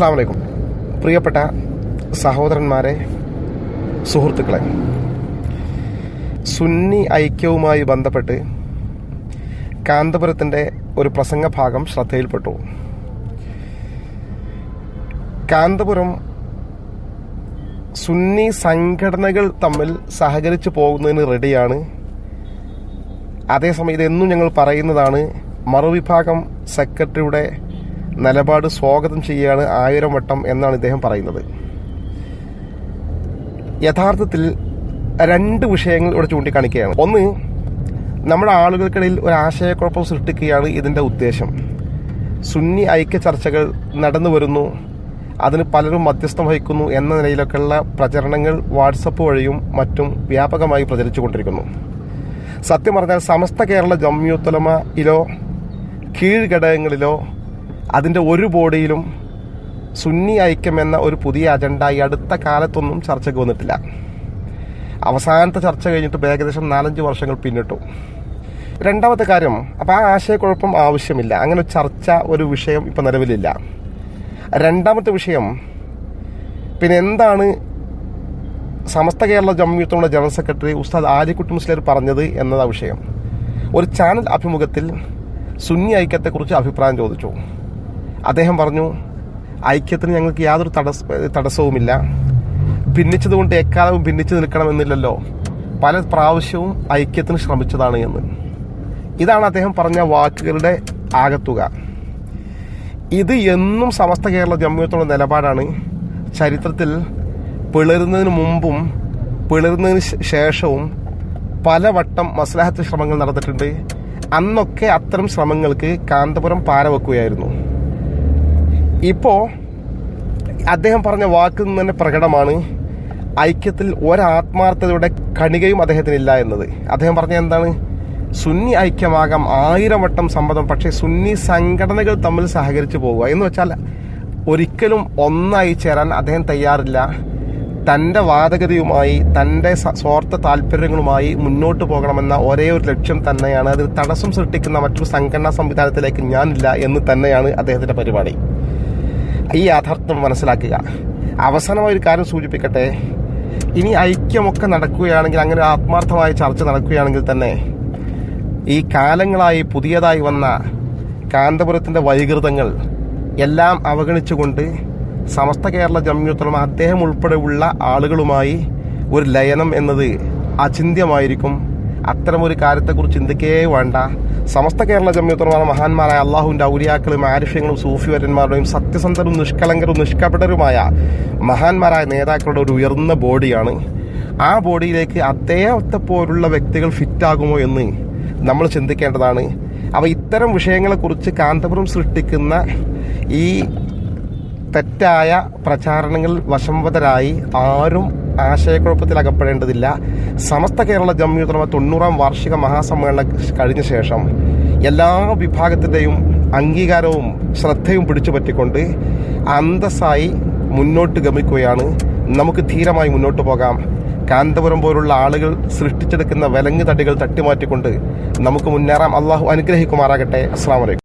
അസ്സാം വലൈക്കും പ്രിയപ്പെട്ട സഹോദരന്മാരെ സുഹൃത്തുക്കളെ സുന്നി ഐക്യവുമായി ബന്ധപ്പെട്ട് കാന്തപുരത്തിന്റെ ഒരു പ്രസംഗ ഭാഗം ശ്രദ്ധയിൽപ്പെട്ടു. കാന്തപുരം സുന്നി സംഘടനകൾ തമ്മിൽ സഹകരിച്ചു പോകുന്നതിന് റെഡിയാണ്. അതേസമയം ഇതെന്നും ഞങ്ങൾ പറയുന്നതാണ് മറുവിഭാഗം സെക്രട്ടറിയുടെ നിലപാട് സ്വാഗതം ചെയ്യുകയാണ് ആയിരം വട്ടം എന്നാണ് ഇദ്ദേഹം പറയുന്നത്. യഥാർത്ഥത്തിൽ രണ്ട് വിഷയങ്ങൾ ഇവിടെ ചൂണ്ടിക്കാണിക്കുകയാണ്. ഒന്ന് നമ്മുടെ ആളുകൾക്കിടയിൽ ഒരു ആശയക്കുഴപ്പം സൃഷ്ടിക്കുകയാണ് ഇതിന്റെ ഉദ്ദേശം. സുന്നി ഐക്യ ചർച്ചകൾ നടന്നു വരുന്നു. അതിന് പലരും മധ്യസ്ഥം വഹിക്കുന്നു എന്ന നിലയിലൊക്കെയുള്ള പ്രചരണങ്ങൾ വാട്സപ്പ് വഴിയും മറ്റും വ്യാപകമായി പ്രചരിച്ചുകൊണ്ടിരിക്കുന്നു സത്യം പറഞ്ഞാൽ സമസ്ത കേരള ജമ്മിയുത്തലമയിലോ കീഴ്ഘടകങ്ങളിലോ അതിന്റെ ഒരു ബോഡിയിലും സുന്നി ഐക്യമെന്ന ഒരു പുതിയ അജണ്ട ഈ അടുത്ത കാലത്തൊന്നും ചർച്ചയ്ക്ക് വന്നിട്ടില്ല. അവസാനത്തെ ചർച്ച കഴിഞ്ഞിട്ട് ഏകദേശം നാലഞ്ച് വർഷങ്ങൾ പിന്നിട്ടു. രണ്ടാമത്തെ കാര്യം അപ്പോൾ ആ ആശയക്കുഴപ്പം ആവശ്യമില്ല. അങ്ങനെ ചർച്ച ഒരു വിഷയം ഇപ്പം നിലവിലില്ല. രണ്ടാമത്തെ വിഷയം പിന്നെ എന്താണ് സമസ്ത കേരള ജമ്മിയത്തോടെ ജനറൽ സെക്രട്ടറി ഉസ്താദ് ആലിക്കുട്ടി മുസ്ലിർ പറഞ്ഞത് എന്നതാ വിഷയം. ഒരു ചാനൽ അഭിമുഖത്തിൽ സുന്നി ഐക്യത്തെക്കുറിച്ച് അഭിപ്രായം ചോദിച്ചു. അദ്ദേഹം പറഞ്ഞു ഐക്യത്തിന് ഞങ്ങൾക്ക് യാതൊരു തടസ്സ തടസ്സവുമില്ല. ഭിന്നിച്ചതുകൊണ്ട് എക്കാലവും ഭിന്നിച്ചു നിൽക്കണമെന്നില്ലല്ലോ. പല പ്രാവശ്യവും ഐക്യത്തിന് ശ്രമിച്ചതാണ് എന്ന്. ഇതാണ് അദ്ദേഹം പറഞ്ഞ വാക്കുകളുടെ ആകത്തുക. ഇത് എന്നും സമസ്ത കേരള ജമ്മിയത്തോടെ നിലപാടാണ്. ചരിത്രത്തിൽ പിളരുന്നതിന് മുമ്പും പിളരുന്നതിന് ശേഷവും പലവട്ടം മസ്ലാഹത്ത് ശ്രമങ്ങൾ നടന്നിട്ടുണ്ട്. അന്നൊക്കെ അത്തരം ശ്രമങ്ങൾക്ക് കാന്തപുരം പാരവെക്കുകയായിരുന്നു ഇപ്പോൾ അദ്ദേഹം പറഞ്ഞ വാക്കിൽ നിന്ന് തന്നെ പ്രകടമാണ്. ഐക്യത്തിൽ ഒരാത്മാർത്ഥതയുടെ കണികയും അദ്ദേഹത്തിനില്ല എന്നത്. അദ്ദേഹം പറഞ്ഞ എന്താണ്? സുന്നി ഐക്യമാകാം ആയിരം വട്ടം സമ്മതം പക്ഷേ സുന്നി സംഘടനകൾ തമ്മിൽ സഹകരിച്ചു പോവുക. എന്ന് വെച്ചാൽ ഒരിക്കലും ഒന്നായി ചേരാൻ അദ്ദേഹം തയ്യാറില്ല. തന്റെ വാദഗതിയുമായി തന്റെ സ്വാർത്ഥ താല്പര്യങ്ങളുമായി മുന്നോട്ട് പോകണമെന്ന ഒരേ ഒരു ലക്ഷ്യം തന്നെയാണ്. അതിൽ തടസ്സം സൃഷ്ടിക്കുന്ന മറ്റൊരു സംഘടനാ സംവിധാനത്തിലേക്ക് ഞാനില്ല എന്ന് തന്നെയാണ് അദ്ദേഹത്തിന്റെ പരിപാടി. ഈ യാഥാർത്ഥ്യം മനസ്സിലാക്കുക. അവസാനമായ ഒരു കാര്യം സൂചിപ്പിക്കട്ടെ. ഇനി ഐക്യമൊക്കെ നടക്കുകയാണെങ്കിൽ അങ്ങനെ ആത്മാർത്ഥമായ ചർച്ച നടക്കുകയാണെങ്കിൽ തന്നെ ഈ കാലങ്ങളായി പുതിയതായി വന്ന കാന്തപുരത്തിന്റെ വൈകൃതങ്ങൾ എല്ലാം അവഗണിച്ചുകൊണ്ട് സമസ്ത കേരള ജമ്യൂത്തോളം അദ്ദേഹം ഉൾപ്പെടെയുള്ള ആളുകളുമായി ഒരു ലയനം എന്നത് അചിന്ത്യമായിരിക്കും. അത്തരമൊരു കാര്യത്തെക്കുറിച്ച് ചിന്തിക്കേ വേണ്ട. സമസ്ത കേരള ജമ്മിയത്തുലമ മഹാന്മാരായ അള്ളാഹുവിന്റെ ഔലിയാക്കളും ആരിഫ്യങ്ങളും സൂഫിവരന്മാരുടെയും സത്യസന്ധരും നിഷ്കളങ്കരും നിഷ്കപടരുമായ മഹാന്മാരായ നേതാക്കളുടെ ഒരു ഉയർന്ന ബോഡിയാണ്. ആ ബോഡിയിലേക്ക് അദ്ദേഹത്തെ പോലുള്ള വ്യക്തികൾ ഫിറ്റാകുമോ എന്ന് നമ്മൾ ചിന്തിക്കേണ്ടതാണ്. അപ്പോൾ ഇത്തരം വിഷയങ്ങളെക്കുറിച്ച് കാന്തപുരം സൃഷ്ടിക്കുന്ന ഈ തെറ്റായ പ്രചാരണങ്ങളിൽ വശംവതരായി ആരും ആശയക്കുഴപ്പത്തിൽ അകപ്പെടേണ്ടതില്ല സമസ്ത കേരള ജമ്മിയുത്തമ തൊണ്ണൂറാം വാർഷിക മഹാസമ്മേളനം കഴിഞ്ഞ ശേഷം എല്ലാ വിഭാഗത്തിന്റെയും അംഗീകാരവും ശ്രദ്ധയും പിടിച്ചു പറ്റിക്കൊണ്ട് അന്തസ്സായി മുന്നോട്ട് ഗമിക്കുകയാണ്. നമുക്ക് ധീരമായി മുന്നോട്ട് പോകാം. കാന്തപുരം പോലുള്ള ആളുകൾ സൃഷ്ടിച്ചെടുക്കുന്ന വിലങ്ങ് തടികൾ തട്ടിമാറ്റിക്കൊണ്ട് നമുക്ക് മുന്നേറാം. അള്ളാഹു അനുഗ്രഹിക്കുമാറാകട്ടെ. അസ്സാം വലൈക്കും